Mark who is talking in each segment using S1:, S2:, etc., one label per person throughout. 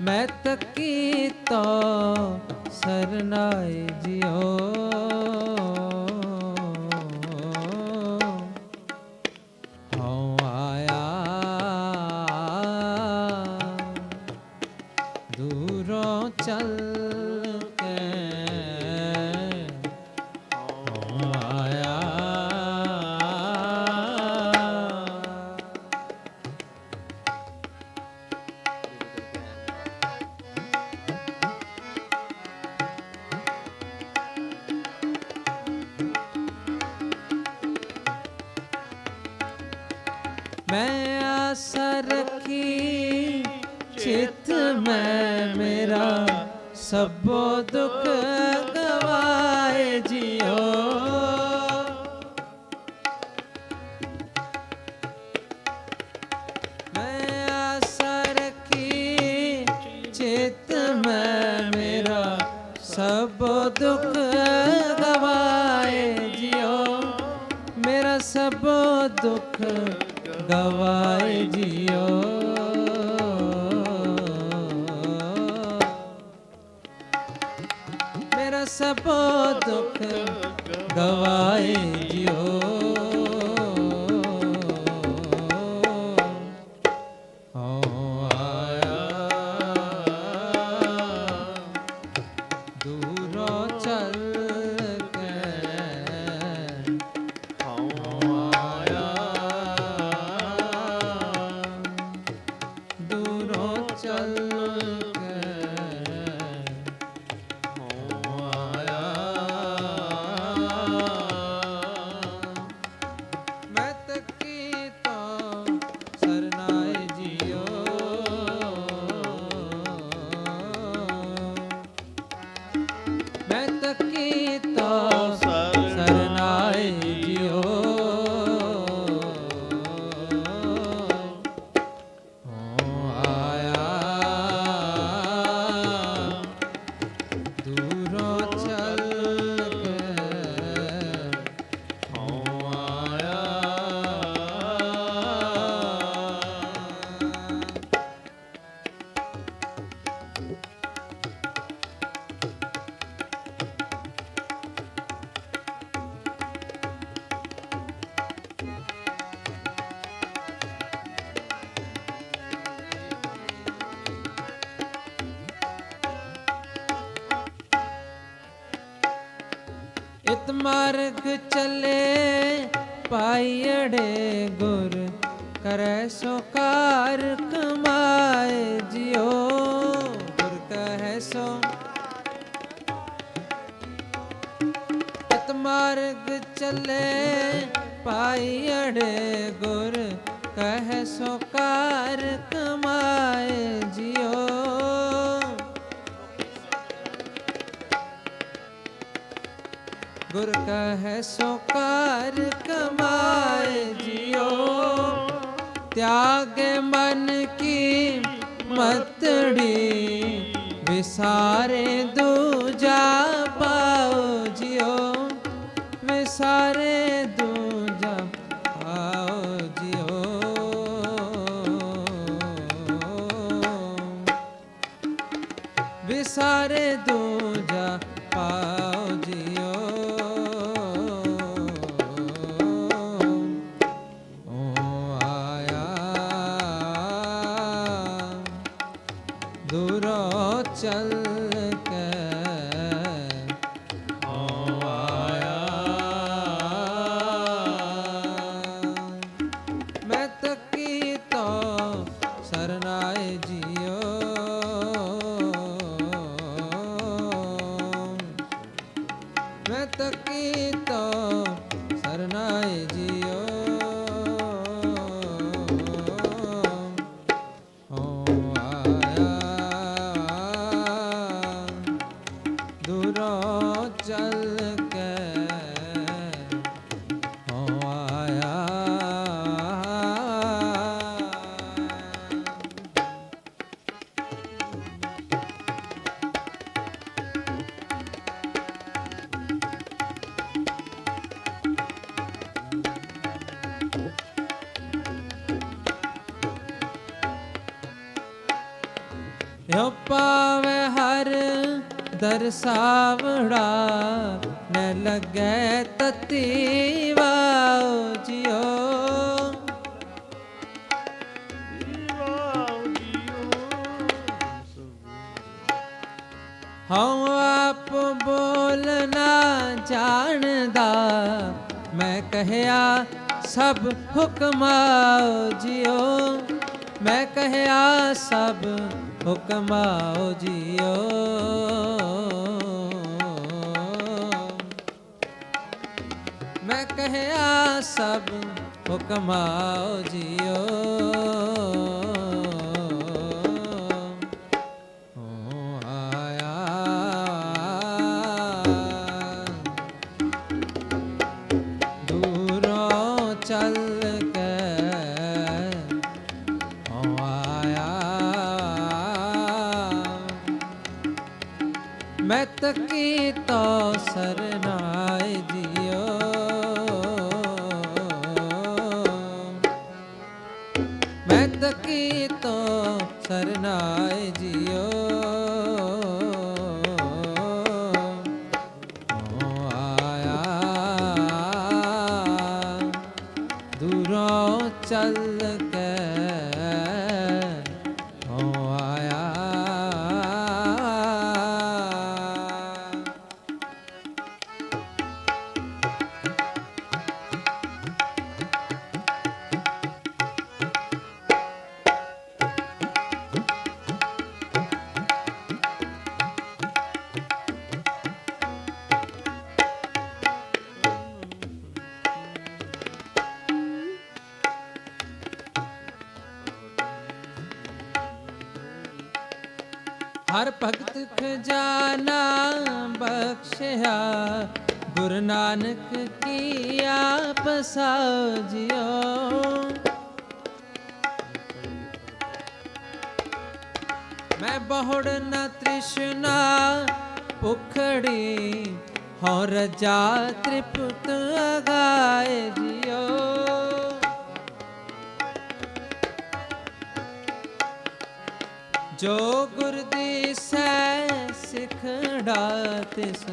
S1: ਮੈਂ ਤੱਕੀ ਤੋ ਸਰਨਾਏ ਜਿਓ ਹਉ ਆਇਆ ਦੂਰੋਂ ਚੱਲ ਕੇ ਮੈਂ ਆਸਾ ਰੱਖੀ, ਚਿਤ ਮੈਂ ਮੇਰਾ, ਸਭੋ ਦੁੱਖ ਗਵਾਏ ਜਿਓ। ਮੈਂ ਆਸਾ ਰੱਖੀ, ਚਿਤ ਮੈਂ ਮੇਰਾ, ਸਭ ਦੁੱਖ ਗਵਾਏ ਜਿਓ। ਮੇਰਾ ਸਭੋ ਦੁੱਖ ਗਵਾਏ ਜੀਓ। ਮੇਰਾ ਸਭ ਦੁੱਖ ਗਵਾਏ ਇਤ ਮਾਰਗ ਚੱਲੇ ਪਾਈੜੇ ਗੁਰ ਕਰੈ ਸੋ ਕਾਰ ਕਮਾਏ ਜਿਓ ਗੁਰ ਕਹੈ ਸੋ। ਇਤ ਮਾਰਗ ਚੱਲੇ ਪਾਈੜੇ ਗੁਰ ਕਹੈ ਸੋ ਕਾਰ ਕਮਾਏ ਜਿਓ ਗੁਰ ਕਹੈ ਸੋ ਕਾਰ ਕਮਾਏ ਜਿਉ। ਤਿਆਗੇ ਮਨ ਕੀ ਮਤੜੀ ਵਿਸਾਰੇ ਦੁ ਚਲ ਕੇ ਓ ਆਇਆ। ਮੈਂ ਤੱਕੀ ਤੋ ਸਰਨਾਏ ਜੀਓ। ਮੈਂ ਤੱਕੀ ਤੋ ਸਰਨਾਏ ਜੀਓ। ਦਰਸਾਵੜਾ ਨ ਲੱਗੈ ਤਤੀ ਵਾਉ ਜਿਉ। ਹਉ ਆਪ ਬੋਲਣਾ ਜਾਣਦਾ, ਮੈਂ ਕਹਿਆ ਸਭ ਹੁਕਮਾਓ ਜਿਉ। ਮੈਂ ਕਹਿਆ ਸਭ ਹੁਕਮਾਓ ਜਿਉ। ਕਹਿਆ ਸਭ ਹੁਕਮਾਓ ਜੀਓ। ਮੈਂ ਤਕੀ ਤੋ ਸਰਨਾਏ ਜਿਓ ਹਰ ਭਗਤ ਖਜ਼ਾਨਾ ਬਖਸ਼ਿਆ, ਗੁਰੂ ਨਾਨਕ ਕੀ ਆਪ ਸਾਜਿਓ ਮੈਂ ਬਹੁੜ ਨਾ ਤ੍ਰਿਸ਼ਨਾ ਭੁਖੜੀ ਹਉ ਰਜਾ ਤ੍ਰਿਪਤ ਅਗਾਏ ਜੋ ਗੁਰ ਦੀਸੈ ਸਿਖੜਾ ਤਿਸ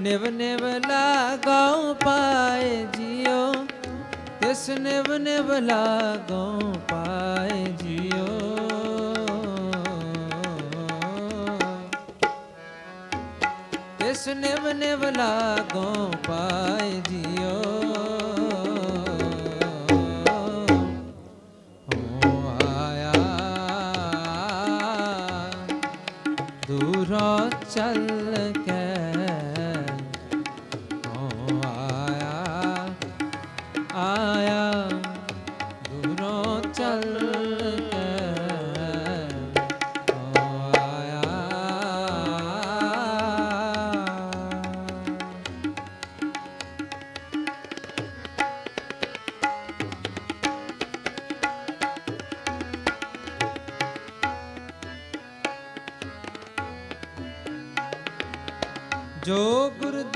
S1: ਨਿਵ ਨਿਵ ਲਾਗਉ ਪਾਏ ਜਿਉ ਤਿਸ ਨਿਵ ਨਿਵ ਲਾਗਉ ਪਾਏ ਜਿਉ ਤਿਸ ਨਿਵ ਨਿਵ ਲਾਗਉ ਪਾਏ ਜਿਉ ਦੂਰੋਂ ਚੱਲ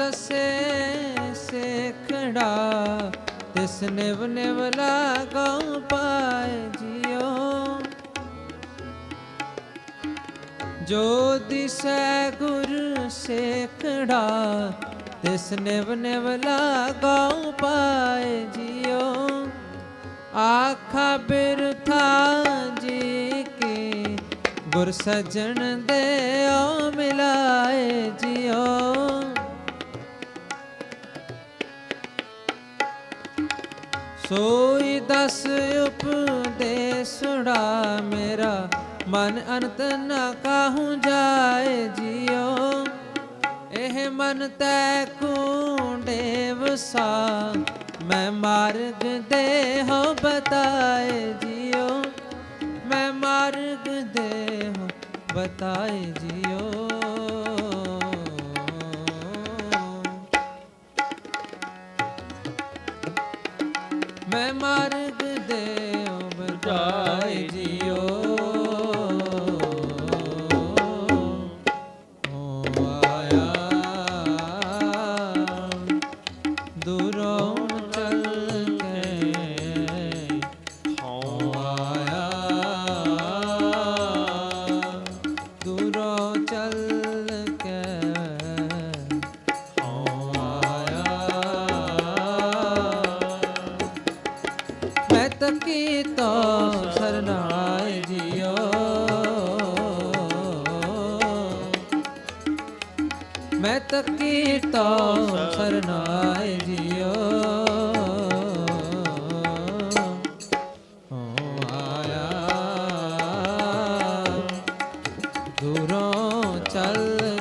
S1: ਗੁਰ ਦਸੇ ਸੇਖੜਾ ਤਿਸ ਨਿਵ ਨਿਵ ਲਾਗਉ ਪਾਏ ਜਿਉ ਜੋ ਦਿਸੈ ਗੁਰ ਸੇਖੜਾ ਤਿਸ ਨਿਵ ਨਿਵ ਲਾਗਉ ਪਾਏ ਜਿਉ ਆਖਾ ਬਿਰਥਾ ਜੀ ਕੀ ਗੁਰ ਸਜਣ ਦੇਓ ਸੋਈ ਦਸ ਉਪਦੇਸੜਾ ਮੇਰਾ, ਮਨ ਅਨੰਤ ਨਾ ਕਾਹੂ ਜਾਏ ਜਿਓ। ਇਹ ਮਨ ਤੈ ਕੂੰਡੇ ਵਸਾ ਮੈਂ ਮਾਰਗ ਦੇ ਹੋ ਬਤਾਏ ਜਿਓ। ਮੈਂ ਮਾਰਗ ਦੇ ਹੋ ਬਤਾਏ ਜਿਓ। ਨਿਤ ਕੀਤਾ ਸਰਨਾਏ ਜੀਓ। ਮੈਂ ਤੱਕੀ ਤਾ ਸਰਨਾਏ ਜੀਓ। ਹੋ ਆਇਆ। ਦੂਰੋਂ ਚੱਲ